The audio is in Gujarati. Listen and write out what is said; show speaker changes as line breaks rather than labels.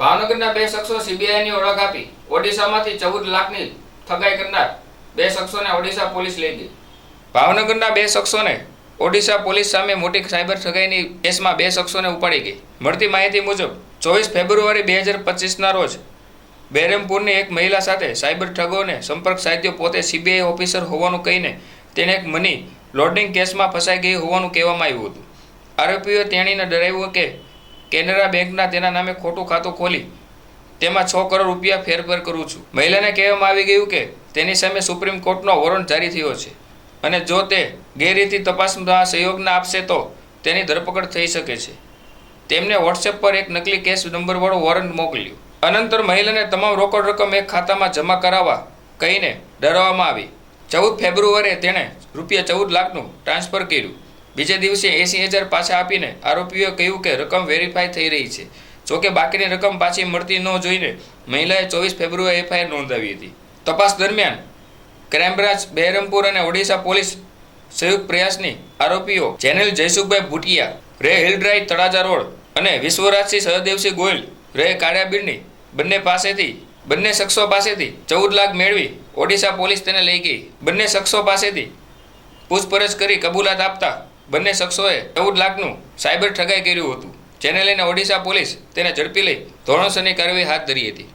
ભાવનગરના બે શખ્સો સીબીઆઈની ઓળખ આપી. ઓડિશામાંથી ચૌદ લાખની ઠગાઈ કરનાર બે શખ્સોને ઓડિશા પોલીસ લઈ ગઈ. ભાવનગરના બે શખ્સોને ઓડિશા પોલીસ સામે મોટી સાયબર ઠગાઈની કેસમાં બે શખ્સોને ઉપાડી ગઈ. મળતી માહિતી મુજબ, ચોવીસ ફેબ્રુઆરી બે હજાર પચીસના રોજ બેરમપુરની એક મહિલા સાથે સાયબર ઠગોને સંપર્ક સાધ્યો પોતે સીબીઆઈ ઓફિસર હોવાનું કહીને તેણે એક મની લોડિંગ કેસમાં ફસાઈ ગઈ હોવાનું કહેવામાં આવ્યું હતું. આરોપીઓએ તેણીને ડરાવ્યું કે કેનરા બેંકના તેના નામે ખોટું ખાતું ખોલી. તેમાં છ કરોડ રૂપિયા ફેરફાર કરું છું. મહિલાને કહેવામાં આવી ગયું કે તેની સામે સુપ્રીમ કોર્ટનો વોરંટ જારી થયો છે. અને જો તે ગેરરીતિ તપાસમાં સહયોગ ના આપશે તો તેની ધરપકડ થઈ શકે છે. તેમને વોટ્સએપ પર એક નકલી કેસ નંબરવાળો વોરંટ મોકલ્યું. અનંતર મહિલાને તમામ રોકડ રકમ એક ખાતામાં જમા કરાવવા કહીને ડરાવવામાં આવી. ચૌદ ફેબ્રુઆરીએ તેણે રૂપિયા ચૌદ લાખનું ટ્રાન્સફર કર્યું. બીજે દિવસે એંસી હજાર પાછા આપીને આરોપીઓએ કહ્યું કે રકમ વેરીફાઈ થઈ રહી છે. જોકે બાકીની રકમ પાછી મળતી ન જોઈને મહિલાએ ચોવીસ ફેબ્રુઆરી એફઆઈઆર નોંધાવી હતી. તપાસ દરમિયાન ક્રાઇમબ્રાન્ચ બહેરમપુર અને ઓડિશા પોલીસ સંયુક્ત પ્રયાસની આરોપીઓ જેનેલ જયસુખભાઈ ભૂટિયા, રે હિલડ્રાઈ તળાજા રોડ અને વિશ્વરાજસિંહ સહદેવસિંહ ગોયલ રે કાળિયાબીરની બંને પાસેથી, બંને શખ્સો પાસેથી ચૌદ લાખ મેળવી ઓડિશા પોલીસ તેને લઈ ગઈ. બંને શખ્સો પાસેથી પૂછપરછ કરી કબૂલાત આપતા બંને શખ્સોએ ચૌદ લાખનું સાયબર ઠગાઈ કર્યું હતું. જેને લઈને ઓડિશા પોલીસ તેને ઝડપી લઈ ધોરણસરની કાર્યવાહી હાથ ધરી હતી.